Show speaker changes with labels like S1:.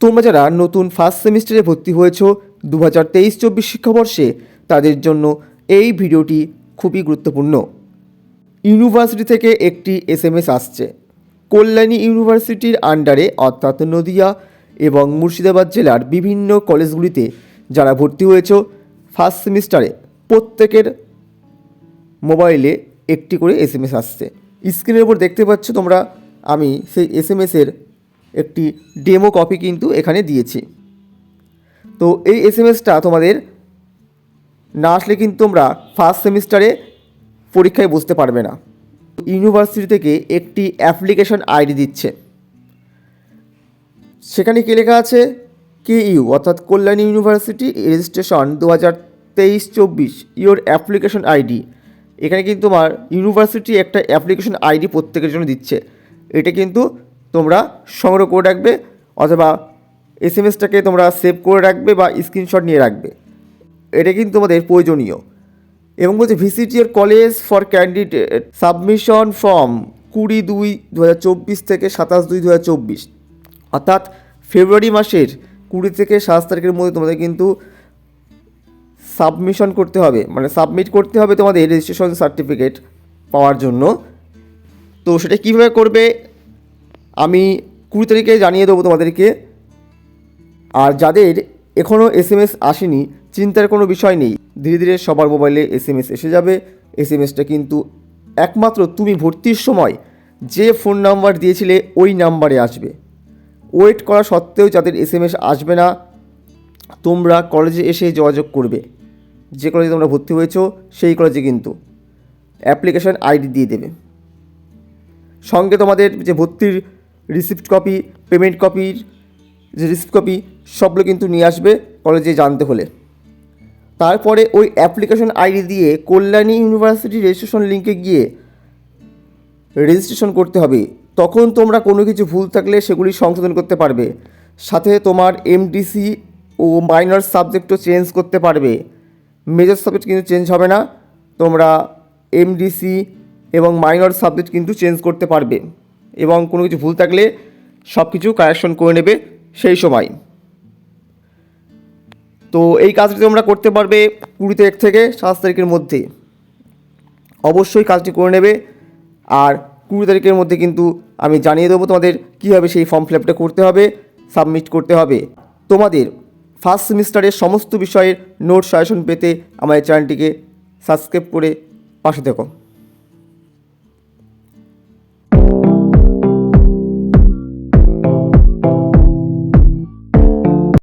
S1: তোমরা যারা নতুন ফার্স্ট সেমিস্টারে ভর্তি হয়েছ দু হাজার তেইশ চব্বিশ শিক্ষাবর্ষে, তাদের জন্য এই ভিডিওটি খুবই গুরুত্বপূর্ণ। ইউনিভার্সিটি থেকে একটি এস এম এস আসছে। কল্যাণী ইউনিভার্সিটির আন্ডারে অর্থাৎ নদিয়া এবং মুর্শিদাবাদ জেলার বিভিন্ন কলেজগুলিতে যারা ভর্তি হয়েছ ফার্স্ট সেমিস্টারে প্রত্যেকের মোবাইলে একটি করে এস এম এস আসছে। স্ক্রিনের উপর দেখতে পাচ্ছ তোমরা, আমি সেই এস এম এসের একটি ডেমো কপি কিন্তু এখানে দিয়েছি। তো এই এস এম এসটা তোমাদের না আসলে কিন্তু তোমরা ফার্স্ট সেমিস্টারে পরীক্ষায় বুঝতে পারবে না। ইউনিভার্সিটি থেকে একটি অ্যাপ্লিকেশন আইডি দিচ্ছে। সেখানে কী লেখা আছে? কে ইউ অর্থাৎ কল্যাণী ইউনিভার্সিটি রেজিস্ট্রেশন দু হাজার তেইশ চব্বিশ ইউর অ্যাপ্লিকেশন আইডি এখানে কিন্তু তোমার ইউনিভার্সিটি একটা অ্যাপ্লিকেশন আইডি প্রত্যেকের জন্য দিচ্ছে। এটা কিন্তু তোমরা সংগ্রহ করে রাখবে অথবা এস এম এসটাকে তোমরা সেভ করে রাখবে বা স্ক্রিনশট নিয়ে রাখবে। এটা কিন্তু তোমাদের প্রয়োজনীয়। এবং বলছে visit your college for candidate submission form কুড়ি দুই দু থেকে সাতাশ দুই দু অর্থাৎ ফেব্রুয়ারি মাসের কুড়ি থেকে সাতাশ তারিখের মধ্যে তোমাদের কিন্তু সাবমিশন করতে হবে। মানে সাবমিট করতে হবে তোমাদের রেজিস্ট্রেশন সার্টিফিকেট পাওয়ার জন্য। তো সেটা কীভাবে করবে? আমি কুড়ি তারিখে জানিয়ে দেবো তোমাদেরকে। আর যাদের এখনও এস এম এস আসেনি, চিন্তার কোনো বিষয় নেই। ধীরে ধীরে সবার মোবাইলে এস এম এস এসে যাবে। এস এম এসটা কিন্তু একমাত্র তুমি ভর্তির সময় যে ফোন নাম্বার দিয়েছিলে ওই নাম্বারে আসবে। ওয়েট করা সত্ত্বেও যাদের এস এম এস আসবে না, তোমরা কলেজে এসে যোগাযোগ করবে। যে কলেজে তোমরা ভর্তি হয়েছো, সেই কলেজে কিন্তু অ্যাপ্লিকেশন আইডি দিয়ে দেবে। সঙ্গে তোমাদের যে ভর্তির রিসিপ্ট কপি পেমেন্ট কপির যে রিসিপ্ট কপি সবগুলো কিন্তু নিয়ে আসবে কলেজে জানতে হলে। তারপরে ওই অ্যাপ্লিকেশন আইডি দিয়ে কল্যাণী ইউনিভার্সিটি রেজিস্ট্রেশন লিঙ্কে গিয়ে রেজিস্ট্রেশন করতে হবে। তখন তোমরা কোনো কিছু ভুল থাকলে সেগুলি সংশোধন করতে পারবে। সাথে তোমার এমডিসি ও মাইনর সাবজেক্টও চেঞ্জ করতে পারবে। মেজর সাবজেক্ট কিন্তু চেঞ্জ হবে না। তোমরা এমডিসি এবং মাইনর সাবজেক্ট কিন্তু চেঞ্জ করতে পারবে। এবং কোনো কিছু ভুল থাকলে সব কিছু কারেকশন করে নেবে সেই সময়। তো এই কাজটি তোমরা করতে পারবে কুড়ি তারিখ থেকে সাতাশ তারিখের মধ্যে। অবশ্যই কাজটি করে নেবে। আর কুড়ি তারিখের মধ্যে কিন্তু আমি জানিয়ে দেবো তোমাদের কীভাবে সেই ফর্ম ফিল আপটা করতে হবে সাবমিট করতে হবে। তোমাদের ফার্স্ট সেমিস্টারের সমস্ত বিষয়ের নোট সাজেশন পেতে আমার চ্যানেলটিকে সাবস্ক্রাইব করে পাশে থেকো।